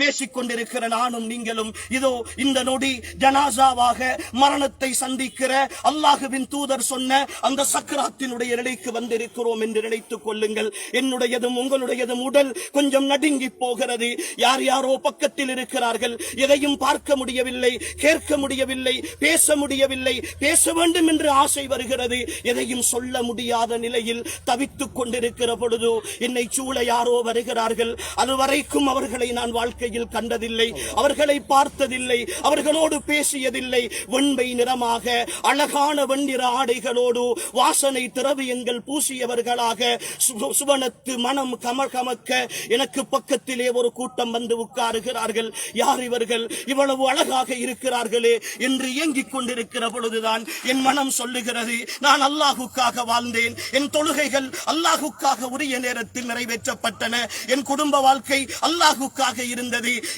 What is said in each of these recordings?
பேசிக் கொண்டிருக்கிற நானும் நீங்களும். இதோ இந்த நொடி ஜனாசாவாக மரணத்தை சந்திக்கிற அல்லாஹுவின் தூதர் சொன்ன அந்த சக்கராத்தினுடைய நிலைக்கு வந்திருக்கிறோம் என்று நினைத்துக் கொள்ளுங்கள். என்னுடையதும் உங்களுடையதும் உடல் கொஞ்சம் நடுங்கி போகிறது. யார் யாரோ பக்கத்தில் இருக்கிறார்கள். எதையும் பார்க்க முடியவில்லை கேட்க முடியவில்லை பேச முடியவில்லை பேச வேண்டும் என்று ஆசை வருகிறது. எதையும் சொல்ல முடியாத நிலையில் தவித்துக் கொண்டிருக்கிற பொழுது என்னை சூழ யாரோ வருகிறார்கள். அதுவரைக்கும் அவர்களை நான் வாழ்க்கை வாழ்க்கையில் கண்டதில்லை அவர்களை பார்த்ததில்லை அவர்களோடு பேசியதில்லை. வெண்மை நிறமாக அழகான வெண்ணிற ஆடைகளோடு வாசனை திரவியங்கள் பூசியவர்களாக சுவனத்து மனம் கமகமக்க எனக்கு பக்கத்திலே ஒரு கூட்டம் வந்து உட்காருகிறார்கள். யார் இவர்கள்? இவ்வளவு அழகாக இருக்கிறார்களே என்று இயங்கிக் கொண்டிருக்கிற பொழுதுதான் என் மனம் சொல்லுகிறது நான் அல்லாஹுக்காக வாழ்ந்தேன். என் தொழுகைகள் அல்லாஹுக்காக உரிய நேரத்தில் நிறைவேற்றப்பட்டன. என் குடும்ப வாழ்க்கை அல்லாஹுக்காக இருந்தது.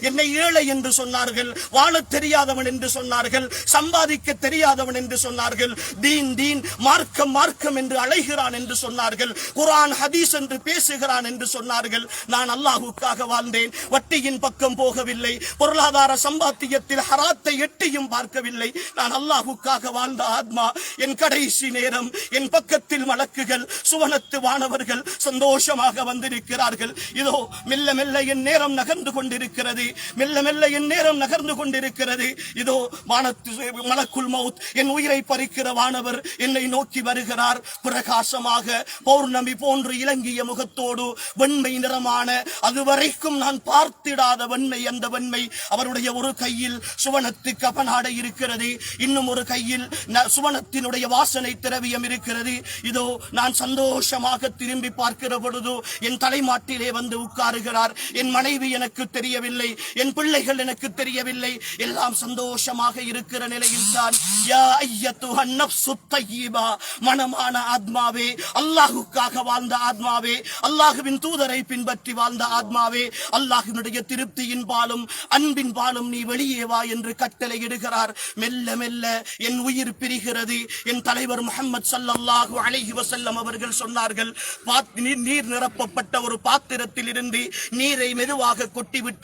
என்னை ஏழை என்று சொன்னார்கள் வாழத் தெரியாதவன் என்று சொன்னார்கள் சம்பாதிக்க தெரியாதவன் என்று சொன்னார்கள் தீன் தீன் மார்க்கம் மார்க்கம் என்று அழைகிறான் என்று சொன்னார்கள் குரான் ஹதீஸ் என்று பேசுகிறான் என்று சொன்னார்கள் நான் அல்லாஹுக்காக வாழ்ந்தேன் வட்டியின் பக்கம் போகவில்லை பொருளாதார சம்பாத்தியத்தில் ஹராத்தை எட்டியும் பார்க்கவில்லை நான் அல்லாஹுக்காக வாழ்ந்த ஆத்மா என் கடைசி நேரம் என் பக்கத்தில் மலக்குகள் சுவனத்து வானவர்கள் சந்தோஷமாக வந்திருக்கிறார்கள். இதோ மெல்ல மெல்ல என் நேரம் நகர்ந்து கொண்டிருக்கிறது. கொண்டிருக்கிறது. மெல்ல மெல்ல என் நேரம் நகர்ந்து கொண்டிருக்கிறது. இதோ வானத்து மலக்குள் மவுத் என் உயிரை பறிக்கிற வானவர் என்னை நோக்கி வருகிறார். பிரகாசமாக பௌர்ணமி போன்று இலங்கிய முகத்தோடு வெண்மை நிறமான அதுவரைக்கும் நான் பார்த்திடாத வெண்மை அந்த வெண்மை அவருடைய ஒரு கையில் சுவனத்து கபநாடை இருக்கிறது. இன்னும் ஒரு கையில் சுவனத்தினுடைய வாசனை திரவியம் இருக்கிறது. இதோ நான் சந்தோஷமாக திரும்பி பார்க்கிற பொழுது என் தலைமாட்டிலே வந்து உட்காருகிறார். என் மனைவி எனக்கு தெரிய தெரியவில்லை. என் பிள்ளைகள் எனக்கு தெரியவில்லை. எல்லாம் சந்தோஷமாக இருக்கிற நிலையில் தான். யா ஐயத்துஹன் நஃப்சு மனமான ஆத்மாவே அல்லாஹுக்காக வாழ்ந்த ஆத்மாவே அல்லாஹுவின் தூதரை பின்பற்றி வாழ்ந்த ஆத்மாவே அல்லாஹ்வினுடைய திருப்தியின் பாலும் அன்பின் பாலும் நீ வெளியே வா என்று கட்டளையிடுகிறார் மெல்ல மெல்ல என் உயிர் பிரிகிறது. என் தலைவர் முகமது ஸல்லல்லாஹு அலஹி வசல்லம் அவர்கள் சொன்னார்கள் நீர் நிரப்பப்பட்ட ஒரு பாத்திரத்தில் இருந்து நீரை மெதுவாக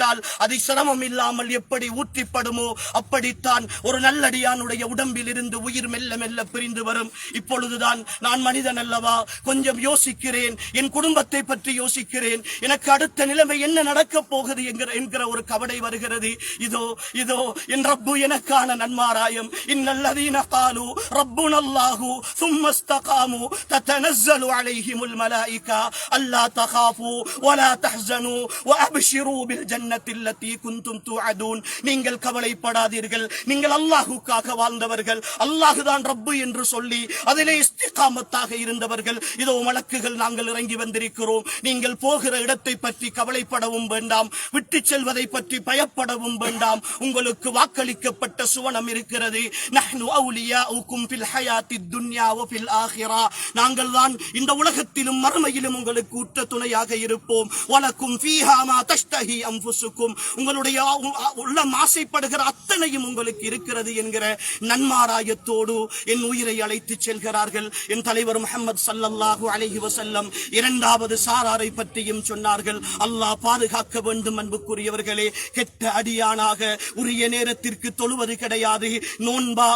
விட்டால் அது சிரமம் இல்லாமல் எப்படி ஊற்றிப்படுமோ அப்படித்தான் ஒரு நல்லடியானுடைய உடம்பில் இருந்து உயிர் மெல்ல மெல்ல பிரிந்து வரும். இப்பொழுதுதான் நான் மனிதன் அல்லவா கொஞ்சம் யோசிக்கிறேன். என் குடும்பத்தை பற்றி யோசிக்கிறேன். எனக்கு அடுத்த நிலைமை என்ன நடக்கப் போகுது என்கிற ஒரு கவலை வருகிறது. இதோ இதோ என் ரப்பு எனக்கான நன்மாராயம். இன்னல்லதீன காலு ரப்பு நல்லாகு சும்மஸ்தகாமு தத்தனஸ்ஸலு அலைஹிமுல் மலாயிகா. அல்லா தகாஃபு வலா தஹ்சனு வஅப்ஷிரு பில் நீங்கள் கவலைப்படாதீர்கள். நீங்கள் அல்லாஹுக்காக வாழ்ந்தவர்கள். அல்லாஹுதான் ரப்பு என்று சொல்லி அதிலே இஸ்திகாமத்தாக இருந்தவர்கள். இதோ வழக்குகள் நாங்கள் இறங்கி வந்திருக்கிறோம். நீங்கள் போகிற இடத்தை பற்றி கவலைப்படவும் வேண்டாம். விட்டு செல்வதை பற்றி பயப்படவும் வேண்டாம். உங்களுக்கு வாக்களிக்கப்பட்ட சுவனம் இருக்கிறது. நாங்கள் தான் இந்த உலகத்திலும் மறுமையிலும் உங்களுக்கு உற்ற துணையாக இருப்போம். வணக்கம் அன்ஃபுசுக்கும் உங்களுடைய உள்ளம் ஆசைப்படுகிற அத்தனையும் உங்களுக்கு இருக்கிறது என்கிற நன்மாராயத்தோடு என் உயிரை அழைத்து செல்கிறார்கள். என் தலைவர் முகமது ஸல்லல்லாஹு அலஹி வசல்லம் இரண்டாவது சாராரை பற்றியும் சொன்னார்கள். அல்லாஹ் பாதுகாக்க வேண்டும் அன்புக்குரியவர்களே. கெட்ட அடியானாக உரிய நேரத்திற்கு தொழுவது கிடையாது. நோன்பா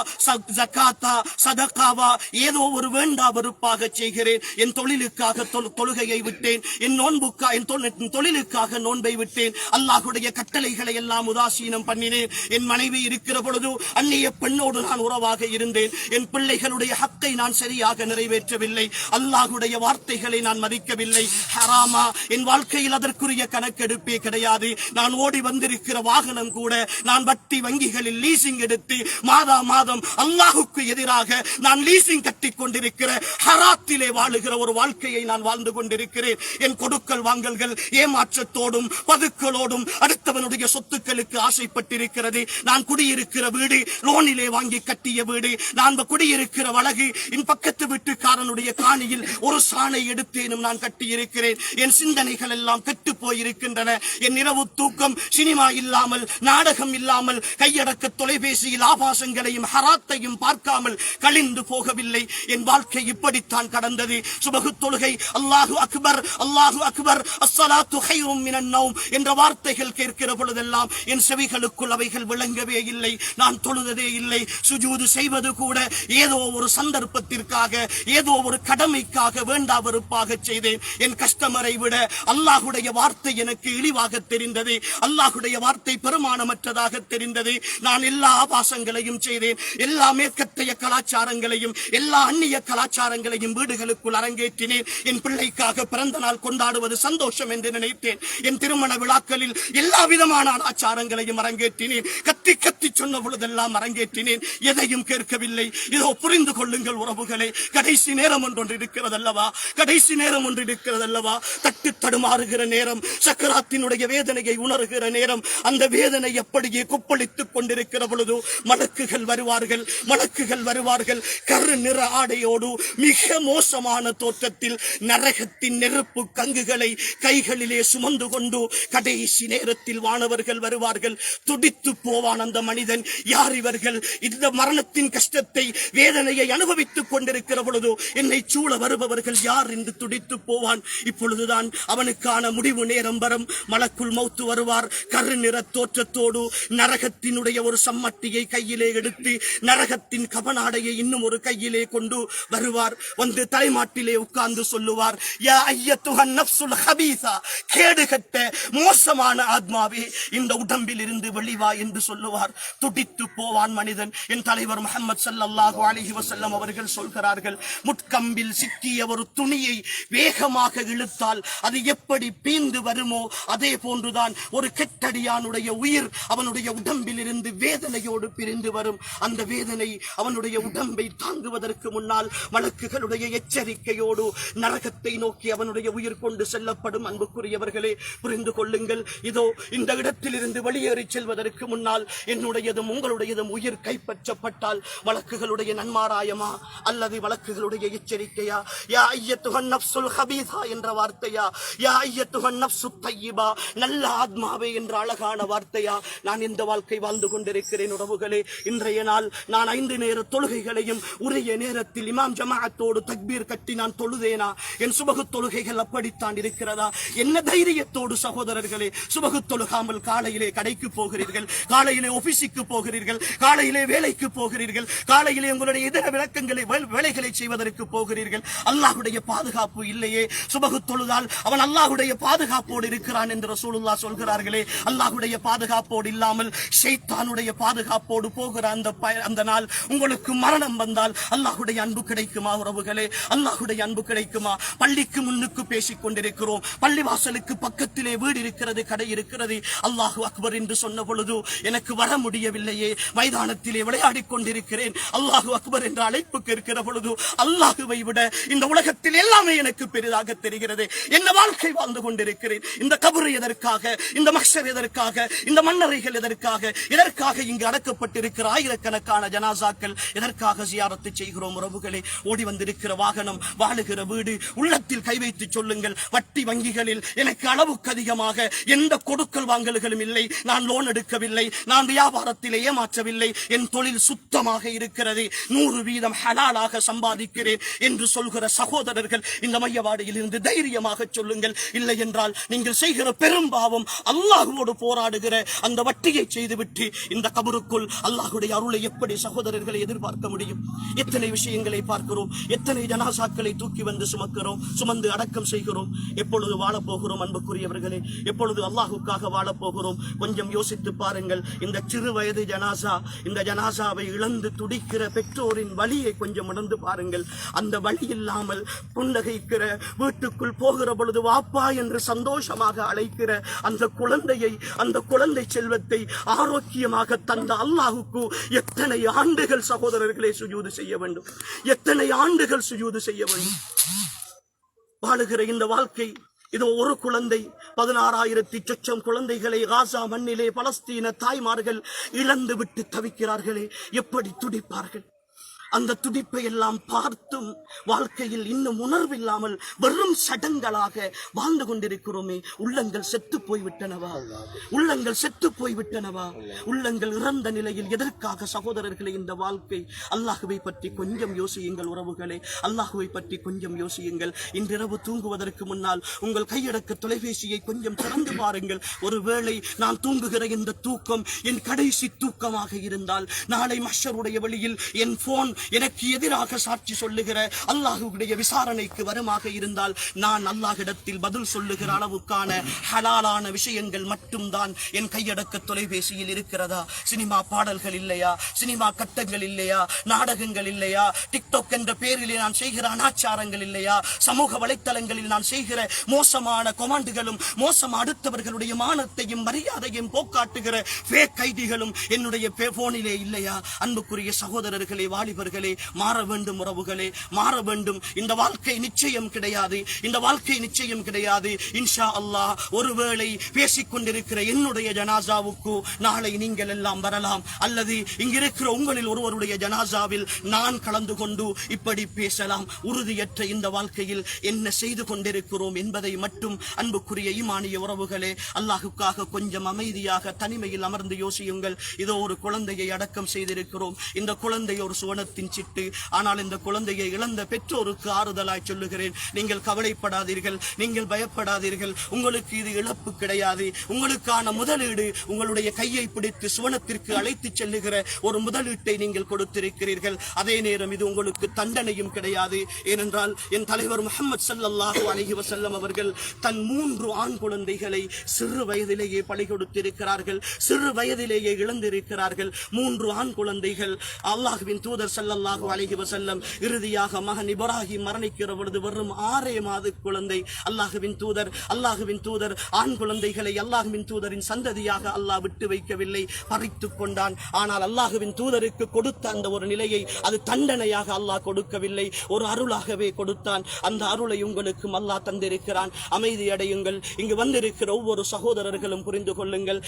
ஜக்காத்தா சதக்காவா ஏதோ ஒரு வேண்டா வெறுப்பாக செய்கிறேன். என் தொழிலுக்காக தொழுகையை விட்டேன். என் நோன்புக்கா என் தொழிலுக்காக நோன்பை விட்டேன். அல்லாஹ் அல்லாஹுடைய கட்டளைகளை எல்லாம் உதாசீனம் பண்ணினேன் என் மனைவி இருக்கிற பொழுது அந்நிய பெண்ணோடு நான் உறவாக இருந்தேன். என் பிள்ளைகளுடைய ஹக்கை நான் சரியாக நிறைவேற்றவில்லை. அல்லாஹுடைய வார்த்தைகளை நான் மதிக்கவில்லை. ஹராமா என் வாழ்க்கையில் அதற்குரிய கணக்கெடுப்பே கிடையாது. நான் ஓடி வந்திருக்கிற வாகனம் கூட நான் வட்டி வங்கிகளில் லீசிங் எடுத்து மாதா மாதம் அல்லாஹுக்கு எதிராக நான் லீசிங் கட்டி கொண்டிருக்கிற ஹராத்திலே வாழுகிற ஒரு வாழ்க்கையை நான் வாழ்ந்து கொண்டிருக்கிறேன். என் கொடுக்கல் வாங்கல்கள் ஏமாற்றத்தோடும் பதுக்களோடும் அடுத்தவனுடைய சொத்துக்களுக்கு ஆசைப்பட்டிருக்கிறது. நான் குடியிருக்கிற வீடு லோனிலே வாங்கி கட்டிய வீடு. நான் குடியிருக்கிற வழகு என் பக்கத்து வீட்டுக்காரனுடைய காணியில் ஒரு சாணை எடுத்தேனும் நான் கட்டியிருக்கிறேன். என் சிந்தனைகள் எல்லாம் கெட்டு போயிருக்கின்றன. என் இரவு தூக்கம் சினிமா இல்லாமல் நாடகம் இல்லாமல் கையடக்க தொலைபேசியில் ஆபாசங்களையும் ஹராத்தையும் பார்க்காமல் கழிந்து போகவில்லை. என் வாழ்க்கை இப்படித்தான் கடந்தது. சுபகு தொழுகை அல்லாஹு அக்பர் அல்லாஹு அக்பர் அஸ்ஸலாத்து ஹைரும் மினன் நௌம் என்ற வார்த்தை வார்த்தைகள் கேட்கிற பொழுதெல்லாம் என் செவிகளுக்குள் அவைகள் விளங்கவே இல்லை. நான் தொழுததே இல்லை. சுஜூது செய்வது கூட ஏதோ ஒரு சந்தர்ப்பத்திற்காக ஏதோ ஒரு கடமைக்காக வேண்டா வெறுப்பாக செய்தேன். என் கஸ்டமரை விட அல்லாஹுடைய வார்த்தை எனக்கு இழிவாக தெரிந்தது. அல்லாஹுடைய வார்த்தை பெருமானமற்றதாக தெரிந்தது. நான் எல்லா ஆபாசங்களையும் செய்தேன். எல்லா மேற்கத்தைய கலாச்சாரங்களையும் எல்லா அந்நிய கலாச்சாரங்களையும் வீடுகளுக்குள் அரங்கேற்றினேன். என் பிள்ளைக்காக பிறந்த நாள் கொண்டாடுவது சந்தோஷம் என்று நினைத்தேன். என் திருமண விழாக்களில் எல்லா விதமான அனாச்சாரங்களையும் அரங்கேற்றினேன். கத்தி கத்தி சொன்ன பொழுதெல்லாம் அரங்கேற்றினேன். எதையும் கேட்கவில்லை. இதோ புரிந்து கொள்ளுங்கள் உறவுகளை. கடைசி நேரம் ஒன்று இருக்கிறது அல்லவா கடைசி நேரம் ஒன்று இருக்கிறது அல்லவா தட்டு தடுமாறுகிற நேரம் சக்கராத்தினுடைய வேதனையை உணர்கிற நேரம் அந்த வேதனை எப்படியே கொப்பளித்துக் கொண்டிருக்கிற பொழுது மலக்குகள் வருவார்கள் மலக்குகள் வருவார்கள். கரு நிற ஆடையோடு மிக மோசமான தோற்றத்தில் நரகத்தின் நெருப்பு கங்குகளை கைகளிலே சுமந்து கொண்டு கடைசி நேரத்தில் வானவர்கள் வருவார்கள். துடித்து போவான் அந்த மனிதன். யார் இவர்கள்? இந்த மரணத்தின் கஷ்டத்தை வேதனையை அனுபவித்துக் கொண்டிருக்கிற பொழுது என்னை சூழ வருபவர்கள் யார் என்று துடித்து போவான். இப்பொழுதுதான் அவனுக்கான முடிவு நேரம் வரும். மலக்குள் மௌத்து வருவார். கரு நிற தோற்றத்தோடு நரகத்தினுடைய ஒரு சம்மட்டியை கையிலே எடுத்து நரகத்தின் கபநாடையை இன்னும் ஒரு கையிலே கொண்டு வருவார். வந்து தலைமாட்டிலே உட்கார்ந்து சொல்லுவார் யா ஐயத்துஹன் ஹபீஸா. கேடுகட்ட மோசமான ஆத்மாவே இந்த உடம்பில் இருந்து வெளிவா என்று சொல்லுவார். துடித்து போவான் மனிதன். என் தலைவர் முகமது சல்லாஹு அலைஹி வசல்லம் அவர்கள் சொல்கிறார்கள் முட்கம்பில் சிக்கிய ஒரு துணியை வேகமாக இழுத்தால் அது எப்படி பீந்து வருமோ அதே போன்றுதான் ஒரு கெட்டடியானுடைய உயிர் அவனுடைய உடம்பில் இருந்து வேதனையோடு பிரிந்து வரும். அந்த வேதனை அவனுடைய உடம்பை தாங்குவதற்கு முன்னால் வழக்குகளுடைய எச்சரிக்கையோடு நரகத்தை நோக்கி அவனுடைய உயிர் கொண்டு செல்லப்படும். அன்புக்குரியவர்களே புரிந்து கொள்ளுங்கள். இதோ இந்த இடத்தில் இருந்து வெளியேறி செல்வதற்கு முன்னால் என்னுடையதும் உங்களுடையதும் உயிர் கைப்பற்றப்பட்டால் வழக்குகளுடைய நன்மாராயமா? அல்லது வழக்குகளுடைய எச்சரிக்கையா? யா ஐயத்துகன் நப்சுல் ஹபீசா என்ற வார்த்தையா? யா ஐயத்துகன் நப்சு தையிபா? நல்ல ஆத்மாவே என்ற அழகான வார்த்தையா? நான் இந்த வாழ்க்கை வாழ்ந்து கொண்டிருக்கிறேன் உறவுகளே. இன்றைய நாள் நான் ஐந்து நேர தொழுகைகளையும் உரிய நேரத்தில் இமாம் ஜமாஅத்தோடு தக்பீர் கட்டி நான் தொழுதேனா? என் சுபகு தொழுகைகள் அப்படித்தான் இருக்கிறதா? என்ன தைரியத்தோடு சகோதரர்களே சுபகு தொழுகாமல் காலையிலே கடைக்கு போகிறீர்கள் காலையிலே ஆபீஸுக்கு போகிறீர்கள் காலையிலே வேலைக்கு போகிறீர்கள் காலையிலே உங்களுடைய இதர விளக்கங்களை வேலைகளை செய்வதற்கு போகிறீர்கள். அல்லாஹுடைய பாதுகாப்பு இல்லையே. சுபகு தொழுதால் அவன் அல்லாஹுடைய பாதுகாப்போடு இருக்கிறான் என்று ரசூலுல்லா சொல்கிறார்களே. அல்லாஹுடைய பாதுகாப்போடு இல்லாமல் ஷைத்தானுடைய பாதுகாப்போடு போகிற அந்த அந்த நாள் உங்களுக்கு மரணம் வந்தால் அல்லாஹுடைய அன்பு கிடைக்குமா உறவுகளே? அல்லாஹுடைய அன்பு கிடைக்குமா? பள்ளிக்கு முன்னுக்கு பேசிக் கொண்டிருக்கிறோம். பள்ளி வாசலுக்கு பக்கத்திலே வீடு இருக்கிறது கடை இருக்கிறது. அல்லாஹு அக்பர் என்று சொன்ன பொழுது எனக்கு வர முடியவில்லையே மைதானத்திலே விளையாடி கொண்டிருக்கிறேன். அல்லாஹு அக்பர் என்ற அழைப்பு கேட்கிற பொழுது அல்லாஹுவை விட இந்த உலகத்தில் எல்லாமே எனக்கு பெரிதாக தெரிகிறது. என்ன வாழ்க்கை வாழ்ந்து கொண்டிருக்கிறேன். இந்த கபரு எதற்காக இந்த மக்சர் எதற்காக இந்த மன்னரைகள் எதற்காக எதற்காக இங்கு அடக்கப்பட்டிருக்கிற ஆயிரக்கணக்கான ஜனாசாக்கள் எதற்காக சியாரத்து செய்கிறோம்? உறவுகளே ஓடி வந்திருக்கிற வாகனம் வாழுகிற வீடு உள்ளத்தில் கை வைத்து சொல்லுங்கள். வட்டி வங்கிகளில் எனக்கு அளவுக்கு அதிகமாக என்ன எந்த கொடுக்கல் வாங்கல்களும் இல்லை. நான் லோன் எடுக்கவில்லை. நான் வியாபாரத்தில் ஏமாற்றவில்லை. என் தொழில் சுத்தமாக இருக்கிறது. நூறு வீதம் ஹலாலாக சம்பாதிக்கிறேன் என்று சொல்கிற சகோதரர்கள் இந்த மையவாடியில் இருந்து தைரியமாக சொல்லுங்கள். இல்லை என்றால் நீங்கள் செய்கிற பெரும்பாவம் அல்லாஹுவோடு போராடுகிற அந்த வட்டியை செய்துவிட்டு இந்த கபருக்குள் அல்லாஹுடைய அருளை எப்படி சகோதரர்களை எதிர்பார்க்க முடியும்? எத்தனை விஷயங்களை பார்க்கிறோம்? எத்தனை ஜனாசாக்களை தூக்கி வந்து சுமக்கிறோம்? சுமந்து அடக்கம் செய்கிறோம்? எப்பொழுது வாழப்போகிறோம் அன்புக்குரியவர்களே? எப்பொழுது அல்லாஹுக்காக வாழப் போகிறோம் கொஞ்சம் யோசித்து பாருங்கள் இந்த சிறு வயது ஜனாசா இந்த ஜனாசாவை இழந்து துடிக்கிற பெற்றோரின் வழியை கொஞ்சம் உணர்ந்து பாருங்கள். அந்த வழி இல்லாமல் புன்னகைக்கிற வீட்டுக்குள் போகிற பொழுது வாப்பா என்று சந்தோஷமாக அழைக்கிற அந்த குழந்தையை அந்த குழந்தை செல்வத்தை ஆரோக்கியமாக தந்த அல்லாஹுக்கு எத்தனை ஆண்டுகள் சகோதரர்களை சுஜூது செய்ய வேண்டும். எத்தனை ஆண்டுகள் சுஜூது செய்ய வேண்டும். வாழுகிற இந்த வாழ்க்கை இதோ ஒரு குழந்தை பதினாறாயிரத்தி சொச்சம் குழந்தைகளை காசா மண்ணிலே பலஸ்தீன தாய்மார்கள் இழந்து விட்டு தவிக்கிறார்களே எப்படி துடிப்பார்கள்? அந்த துடிப்பை எல்லாம் பார்த்தும் வாழ்க்கையில் இன்னும் உணர்வில்லாமல் வெறும் சடங்களாக வாழ்ந்து கொண்டிருக்கிறோமே. உள்ளங்கள் செத்து போய்விட்டனவா? உள்ளங்கள் செத்து போய்விட்டனவா? உள்ளங்கள் இறந்த நிலையில் எதற்காக சகோதரர்களை இந்த வாழ்க்கை? அல்லாஹுவை பற்றி கொஞ்சம் யோசியுங்கள் உறவுகளே. அல்லாஹுவை பற்றி கொஞ்சம் யோசியுங்கள். இன்றிரவு தூங்குவதற்கு முன்னால் உங்கள் கையடக்க தொலைபேசியை கொஞ்சம் திறந்து பாருங்கள். ஒருவேளை நான் தூங்குகிற இந்த தூக்கம் என் கடைசி தூக்கமாக இருந்தால் நாளை மஷருடைய வழியில் என் போன் எனக்கு எதிராக சாட்சி சொல்லுகிற அல்லாஹுடைய விசாரணைக்கு வருமாக இருந்தால் நான் அல்லாஹிடத்தில் பதில் சொல்லுகிற அளவுக்கான ஹலாலான விஷயங்கள் மட்டும்தான் என் கையடக்க தொலைபேசியில் இருக்கிறதா? சினிமா பாடல்கள் இல்லையா? சினிமா கட்டங்கள் இல்லையா? நாடகங்கள் இல்லையா? டிக்டாக் என்ற பேரிலே நான் செய்கிற அனாச்சாரங்கள் இல்லையா? சமூக வலைத்தளங்களில் நான் செய்கிற மோசமான கொமாண்டுகளும் மோசம் அடுத்தவர்களுடைய மானத்தையும் மரியாதையும் போக்காட்டுகிற fake ஐடிகளும் என்னுடைய போனிலே இல்லையா? அன்புக்குரிய சகோதரர்களை வாலிபர் அன்பானவர்களே மாற வேண்டும் உறவுகளே மாற வேண்டும். இந்த வாழ்க்கை நிச்சயம் கிடையாது இந்த வாழ்க்கை நிச்சயம் கிடையாது. இன்ஷா அல்லாஹ் ஒருவேளை பேசிக்கொண்டிருக்கிற என்னுடைய ஜனாசாவுக்கு நாளை நீங்கள் எல்லாம் வரலாம். அல்லது இங்கிருக்கிற உங்களில் ஒருவருடைய ஜனாசாவில் நான் கலந்து கொண்டு இப்படி பேசலாம். உறுதியற்ற இந்த வாழ்க்கையில் என்ன செய்து கொண்டிருக்கிறோம் என்பதை மட்டும் அன்புக்குரிய ஈமானிய உறவுகளே அல்லாஹுக்காக கொஞ்சம் அமைதியாக தனிமையில் அமர்ந்து யோசியுங்கள். இதோ ஒரு குழந்தையை அடக்கம் செய்திருக்கிறோம். இந்த குழந்தை ஒரு சுவனத்தின் சிட்டு. ஆனால் இந்த குழந்தையை இழந்த பெற்றோருக்கு ஆறுதலாய் சொல்லுகிறேன். நீங்கள் கவலைப்படாதீர்கள். நீங்கள் பயப்படாதீர்கள். உங்களுக்கு இது இழப்பு கிடையாது. உங்களுக்கான முதலீடு உங்களுடைய கையை பிடித்து சுவனத்திற்கு அழைத்துச் செல்லுகிற ஒரு முதலீட்டை நீங்கள் கொடுத்திருக்கிறீர்கள். அதே நேரம் இது உங்களுக்கு தண்டனையும் கிடையாது. ஏனென்றால் என் தலைவர் முகமது ஸல்லல்லாஹு அலஹி வசல்லம் அவர்கள் தன் மூன்று ஆண் குழந்தைகளை சிறு வயதிலேயே பழி கொடுத்திருக்கிறார்கள். சிறு வயதிலேயே இழந்திருக்கிறார்கள். மூன்று ஆண் குழந்தைகள் அல்லாஹுவின் தூதர் சல்லல்லாஹு அலைஹி வசல்லம் இறுதியாக மகன் இப்ராஹிம் மரணிக்கிற பொழுது வெறும் ஆறே மாத குழந்தை அல்லாஹுவின் தூதர் அல்லாஹுவின் தூதர் ஆண் குழந்தைகளை அல்லாஹுவின் தூதரின் சந்ததியாக அல்லாஹ் விட்டு வைக்கவில்லை பறித்து கொண்டான். ஆனால் அல்லாஹுவின் தூதருக்கு கொடுத்த அந்த ஒரு நிலையை அது தண்டனையாக அல்லாஹ் கொடுக்கவில்லை ஒரு அருளாகவே கொடுத்தான். அந்த அருளை உங்களுக்கும் அல்லாஹ் தந்திருக்கிறான். அமைதி அடையுங்கள். இங்கு வந்திருக்கிற ஒவ்வொரு சகோதரர்களும் புரிந்து கொள்ளுங்கள்.